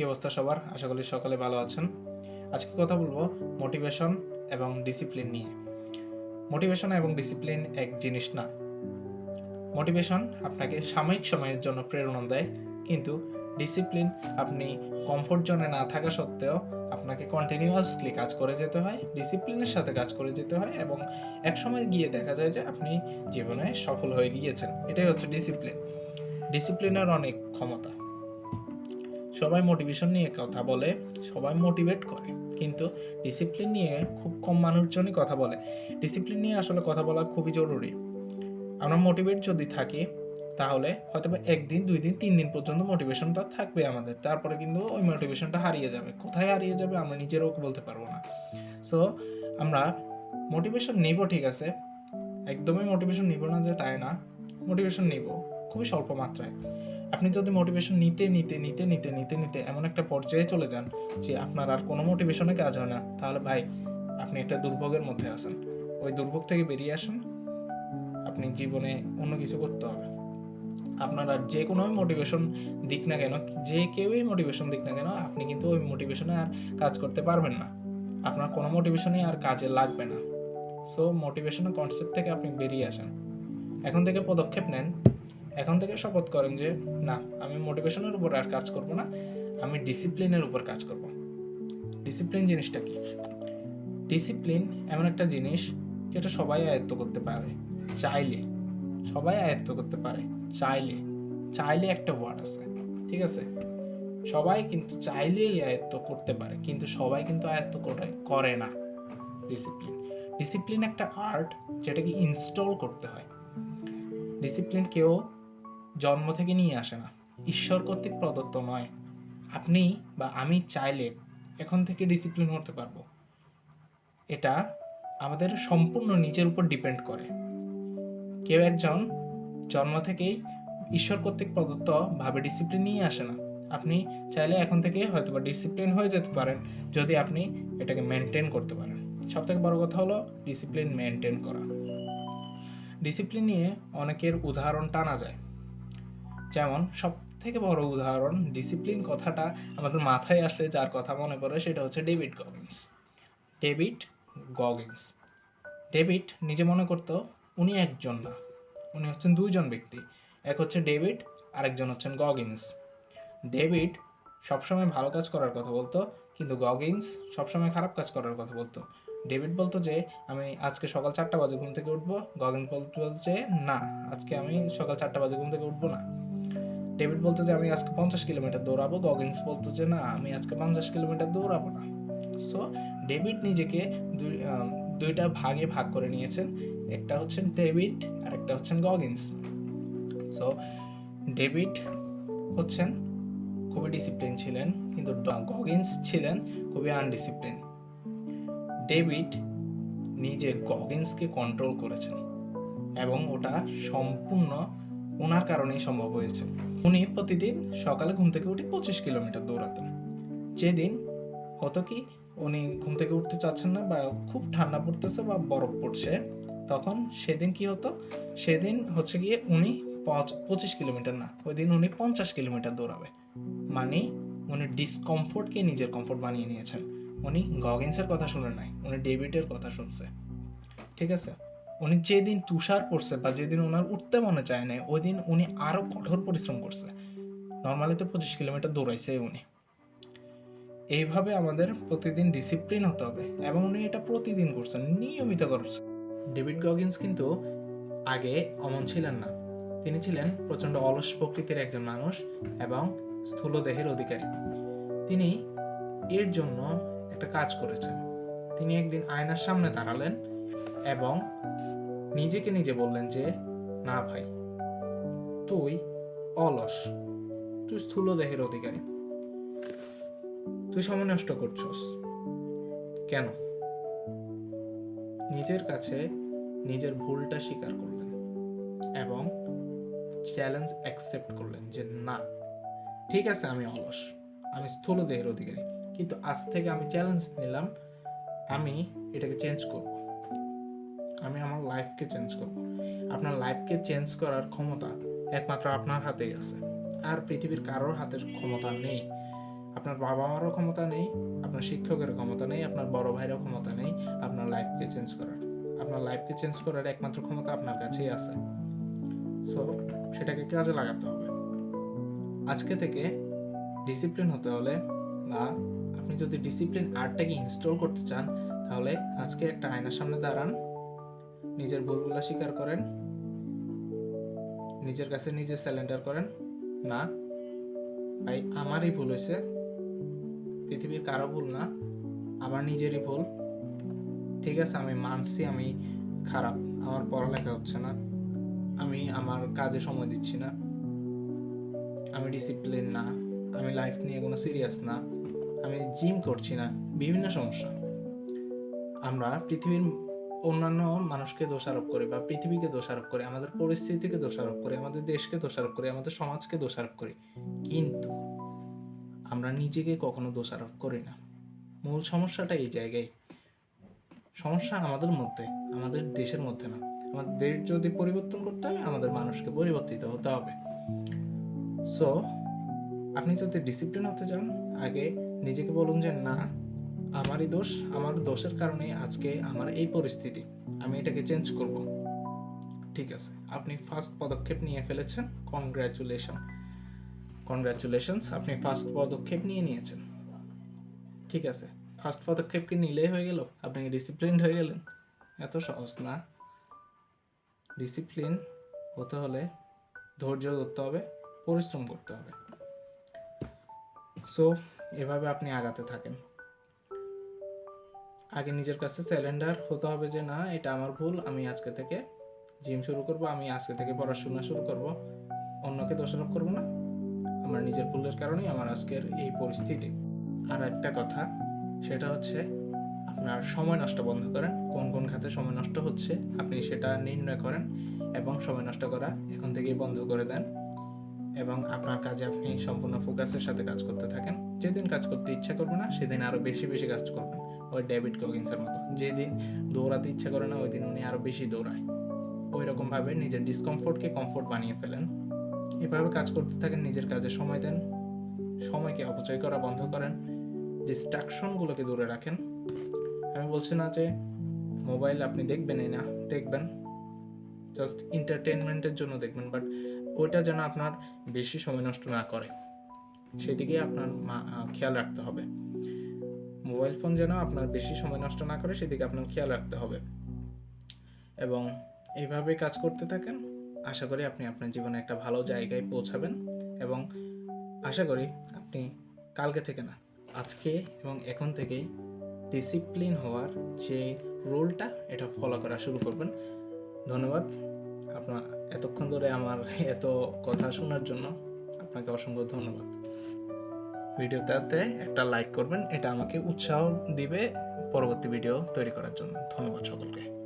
কী অবস্থা সবার? আশা করি সকালে ভালো আছেন। আজকে কথা বলব মোটিভেশন এবং ডিসিপ্লিন নিয়ে। মোটিভেশন এবং ডিসিপ্লিন এক জিনিস না। মোটিভেশন আপনাকে সাময়িক সময়ের জন্য প্রেরণা দেয়, কিন্তু ডিসিপ্লিন আপনি কমফোর্ট জোনে না থাকা সত্ত্বেও আপনাকে কন্টিনিউয়াসলি কাজ করে যেতে হয় ডিসিপ্লিনের সাথে কাজ করে যেতে হয় এবং এক সময় গিয়ে দেখা যায় যে আপনি জীবনে সফল হয়ে গিয়েছেন। এটাই হচ্ছে ডিসিপ্লিন ডিসিপ্লিনের অনেক ক্ষমতা। সবাই মোটিভেশন নিয়ে কথা বলে, সবাই মোটিভেট করে। কিন্তু ডিসিপ্লিন নিয়ে খুব কম মানুষজনই কথা বলে। ডিসিপ্লিন নিয়ে আসলে কথা বলা খুবই জরুরি। আমরা মোটিভেট যদি থাকি, তাহলে হয়তো একদিন, দুই দিন, তিন দিন পর্যন্ত মোটিভেশনটা থাকবে আমাদের। তারপরে কিন্তু ওই মোটিভেশনটা হারিয়ে যাবে। কোথায় হারিয়ে যাবে আমরা নিজেরও বলতে পারব না। সো আমরা মোটিভেশন নিব ঠিক আছে। একদমই মোটিভেশন নিব না যে তাই না। মোটিভেশন নিব। খুবই স্বল্প মাত্রায়। আপনি যদি মোটিভেশন নিতে নিতে নিতে নিতে নিতে নিতে এমন একটা পর্যায়ে চলে যান যে আপনার আর কোনো মোটিভেশনে কাজ হয় না, তাহলে ভাই আপনি একটা দুর্ভোগের মধ্যে আছেন। ওই দুর্ভোগ থেকে বেরিয়ে আসেন। আপনি জীবনে অন্য কিছু করতে হবে। আপনার আর যে কোনো মোটিভেশন দিক না কেন, যে কেউই মোটিভেশন দিক না কেন, আপনি কিন্তু ওই মোটিভেশনে আর কাজ করতে পারবেন না। আপনার কোনো মোটিভেশনই আর কাজে লাগবে না। সো মোটিভেশনের কনসেপ্ট থেকে আপনি বেরিয়ে আসেন। এখন থেকে পদক্ষেপ নেন। এখন থেকে শপথ করেন যে, না, আমি মোটিভেশনের উপর আর কাজ করব না, আমি ডিসিপ্লিনের উপর কাজ করব। ডিসিপ্লিন জিনিসটা কি? ডিসিপ্লিন এমন একটা জিনিস যেটা সবাই আয়ত্ত করতে পারে। চাইলে, সবাই আয়ত্ত করতে পারে। চাইলে চাইলে একটা ওয়ার্ড আছে, ঠিক আছে? সবাই কিন্তু চাইলেই আয়ত্ত করতে পারে, কিন্তু সবাই কিন্তু আয়ত্ত করে করে না। ডিসিপ্লিন ডিসিপ্লিন একটা আর্ট যেটাকে ইনস্টল করতে হয়। ডিসিপ্লিন কেউ জন্ম থেকে নিয়ে আসে না। ঈশ্বর কর্তৃক প্রদত্ত নয়। আপনি বা আমি চাইলে এখন থেকে ডিসিপ্লিন হতে পারব। এটা আমাদের সম্পূর্ণ নিজের উপর ডিপেন্ড করে। কেউ একজন জন্ম থেকেই ঈশ্বর কর্তৃক প্রদত্ত ভাবে ডিসিপ্লিন নিয়ে আসে না। আপনি চাইলে এখন থেকে হয়তো বা ডিসিপ্লিন হয়ে যেতে পারেন যদি আপনি এটাকে মেনটেন করতে পারেন। সব থেকে বড় কথা হলো ডিসিপ্লিন মেনটেন করা। ডিসিপ্লিন নিয়ে অনেকের উদাহরণ টানা যায়। যেমন সব থেকে বড় উদাহরণ ডিসিপ্লিন কথাটা আমাদের মাথায় আসলে যার কথা মনে পড়ে সেটা হচ্ছে David Goggins David Goggins David নিজে মনে করতো উনি একজন না, উনি হচ্ছেন দুইজন ব্যক্তি, এক হচ্ছে ডেভিড আরেকজন হচ্ছেন গগিন্স ডেভিড সবসময় ভালো কাজ করার কথা বলতো, কিন্তু গগিন্স সবসময় খারাপ কাজ করার কথা বলতো। ডেভিড বলতো যে, আমি আজকে সকাল চারটা বাজে ঘুম থেকে উঠবো। গগিন্স বলতো যে, না, আজকে আমি সকাল চারটা বাজে ঘুম থেকে উঠবো না। ডেভিড বলতো যে, আমি আজকে পঞ্চাশ কিলোমিটার দৌড়াবো। গগিন্স বলতো যে, না, আমি আজকে পঞ্চাশ কিলোমিটার দৌড়াবো না। সো ডেভিড নিজেকে দুই দুইটা ভাগে ভাগ করে নিয়েছেন। একটা হচ্ছেন ডেভিড আর একটা হচ্ছেন গগিন্স। সো ডেভিড হচ্ছেন খুবই ডিসিপ্লিন ছিলেন, কিন্তু গগিন্স ছিলেন খুবই আনডিসিপ্লিন ডেভিড নিজে গগিন্সকে কন্ট্রোল করেছেন এবং ওটা সম্পূর্ণ ওনার কারণেই সম্ভব হয়েছে। উনি প্রতিদিন সকালে ঘুম থেকে উঠে পঁচিশ কিলোমিটার দৌড়াতেন। যেদিন হতো কি, উনি ঘুম থেকে উঠতে চাচ্ছেন না বা খুব ঠান্ডা পড়তেছে বা বরফ পড়ছে, তখন সেদিন কি হতো? সেদিন হচ্ছে গিয়ে উনি পাঁচ- পঁচিশ কিলোমিটার না, ওই দিন উনি পঞ্চাশ কিলোমিটার দৌড়াবে। মানে উনি ডিসকমফোর্টকে নিজের কমফোর্ট বানিয়ে নিয়েছেন। উনি গগিন্সের কথা শুনে নাই, উনি ডেভিডের কথা শুনছে। ঠিক আছে? উনি যেদিন তুষার পড়ছে বা যেদিন ওনার উঠতে মনে চায় না ওই দিন উনি আরও কঠোর পরিশ্রম করছে। নর্মালি তো পঁচিশ কিলোমিটার দৌড়াইছে উনি। এইভাবে আমাদের প্রতিদিন ডিসিপ্লিন হতে হবে এবং উনি এটা প্রতিদিন করছেন, নিয়মিত করছেন। ডেভিড গগিন্স কিন্তু আগে অমন ছিলেন না। তিনি ছিলেন প্রচণ্ড অলস প্রকৃতির একজন মানুষ এবং স্থূল দেহের অধিকারী। তিনি এর জন্য একটা কাজ করেছেন। তিনি একদিন আয়নার সামনে দাঁড়ালেন এবং নিজেকে নিজে বললেন যে, না ভাই, তুই অলস, তুই স্থূল দেহের অধিকারী। তুই সময় নষ্ট করছস। কেন? নিজের কাছে নিজের ভুলটা স্বীকার করলেন এবং চ্যালেঞ্জ অ্যাকসেপ্ট করলেন যে, না, ঠিক আছে, আমি অলস, আমি স্থূল দেহের অধিকারী। কিন্তু আজ থেকে আমি চ্যালেঞ্জ নিলাম, আমি এটাকে চেঞ্জ করব। আমি আমার লাইফকে চেঞ্জ করব। আপনার লাইফকে চেঞ্জ করার ক্ষমতা একমাত্র আপনার হাতেই আছে। আর পৃথিবীর কারোর হাতের ক্ষমতা নেই। আপনার বাবা মারও ক্ষমতা নেই, আপনার শিক্ষকের ক্ষমতা নেই, আপনার বড় ভাইয়েরও ক্ষমতা নেই, আপনার লাইফকে চেঞ্জ করার। আপনার লাইফকে চেঞ্জ করার একমাত্র ক্ষমতা আপনার কাছেই আছে। সো সেটাকে কাজে লাগাতে হবে। আজকে থেকে ডিসিপ্লিন হতে হলে বা আপনি যদি ডিসিপ্লিন আর্টটাকে ইনস্টল করতে চান, তাহলে আজকে একটা আয়নার সামনে দাঁড়ান। নিজের ভুলগুলো স্বীকার করেন। নিজের কাছে নিজে স্যালেন্ডার করেন। না, ভাই, আমারই ভুল হয়েছে। পৃথিবীর কারও ভুল না, আমার নিজেরই ভুল। ঠিক আছে, আমি মানছি, আমি খারাপ। আমার পড়ালেখা হচ্ছে না। আমি আমার কাজে সময় দিচ্ছি না। আমি ডিসিপ্লিন না। আমি লাইফ নিয়ে কোনো সিরিয়াস না। আমি জিম করছি না। বিভিন্ন সমস্যা। আমরা পৃথিবীর অন্যান্য মানুষকে দোষারোপ করে বা পৃথিবীকে দোষারোপ করে, আমাদের পরিস্থিতিকে দোষারোপ করে, আমাদের দেশকে দোষারোপ করে, আমাদের সমাজকে দোষারোপ করি। কিন্তু আমরা নিজেকে কখনো দোষারোপ করি না। মূল সমস্যাটা এই জায়গায়। সমস্যা আমাদের মধ্যে, আমাদের দেশের মধ্যে না। আমাদের দেশ যদি পরিবর্তন করতে হয়, আমাদের মানুষকে পরিবর্তিত হতে হবে। সো আপনি যদি ডিসিপ্লিন হতে চান, আগে নিজেকে বলুন যে, না আমারই দোষ, আমার দোষের কারণে আজকে আমার এই পরিস্থিতি। আমি এটাকে চেঞ্জ করব। ঠিক আছে, আপনি ফার্স্ট পদক্ষেপ নিয়ে ফেলেছেন কনগ্রাচুলেশন কনগ্রাচুলেশনস আপনি ফার্স্ট পদক্ষেপ নিয়ে নিয়েছেন। ঠিক আছে ফার্স্ট পদক্ষেপ কি নিলেই হয়ে গেল? আপনি ডিসিপ্লিন হয়ে গেলেন? এত সহজ না। ডিসিপ্লিন হতে হলে ধৈর্য ধরতে হবে, পরিশ্রম করতে হবে। সো এভাবে আপনি আগাতে থাকেন। আগে নিজের কাছে স্যালেন্ডার হতে হবে যে না, এটা আমার ভুল, আমি আজকে থেকে জিম শুরু করব, আমি আজকে থেকে পড়াশোনা শুরু করব। অন্যকে দোষারোপ করব না। আমার নিজের ভুলের কারণেই আমার আজকের এই পরিস্থিতি। আর একটা কথা, সেটা হচ্ছে আপনার সময় নষ্ট বন্ধ করেন। কোন কোন খাতে সময় নষ্ট হচ্ছে, আপনি সেটা নির্ণয় করেন এবং সময় নষ্ট করা এখন থেকেই বন্ধ করে দেন। এবং আপনার কাজে আপনি সম্পূর্ণ ফোকাসের সাথে কাজ করতে থাকেন। যেদিন কাজ করতে ইচ্ছা করবে না, সেদিন আরও বেশি বেশি কাজ করবেন। ওই ডেভিড গগিন্সের মতো। যেদিন দৌড়াতে ইচ্ছা করে না ওই দিন উনি আরও বেশি দৌড়ায়। ওই রকমভাবে নিজের ডিসকমফোর্টকে কমফোর্ট বানিয়ে ফেলেন। এভাবে কাজ করতে থাকেন, নিজের কাজে সময় দেন, সময়কে অপচয় করা বন্ধ করেন ডিস্ট্রাকশনগুলোকে দূরে রাখেন। আমি বলছি না যে মোবাইল আপনি দেখবেনই না, দেখবেন। জাস্ট এন্টারটেনমেন্টের জন্য দেখবেন বাট ওইটা যেন আপনার বেশি সময় নষ্ট না করে। সেদিকে আপনার খেয়াল রাখতে হবে। মোবাইল ফোন যেন আপনার বেশি সময় নষ্ট না করে, সেদিকে আপনার খেয়াল রাখতে হবে। এবং এইভাবে কাজ করতে থাকেন, আশা করি আপনি আপনার জীবনে একটা ভালো জায়গায় পৌঁছাবেন। এবং আশা করি আপনি কালকে থেকে না, আজকে এবং এখন থেকেই ডিসিপ্লিন হওয়ার যে রোলটা এটা ফলো করা শুরু করবেন। ধন্যবাদ। আপনার এতক্ষণ ধরে আমার এত কথা শোনার জন্য আপনাকে অসংখ্য ধন্যবাদ। ভিডিওটাতে একটা লাইক করবেন, এটা আমাকে উৎসাহ দিবে পরবর্তী ভিডিও তৈরি করার জন্য। ধন্যবাদ সকলকে।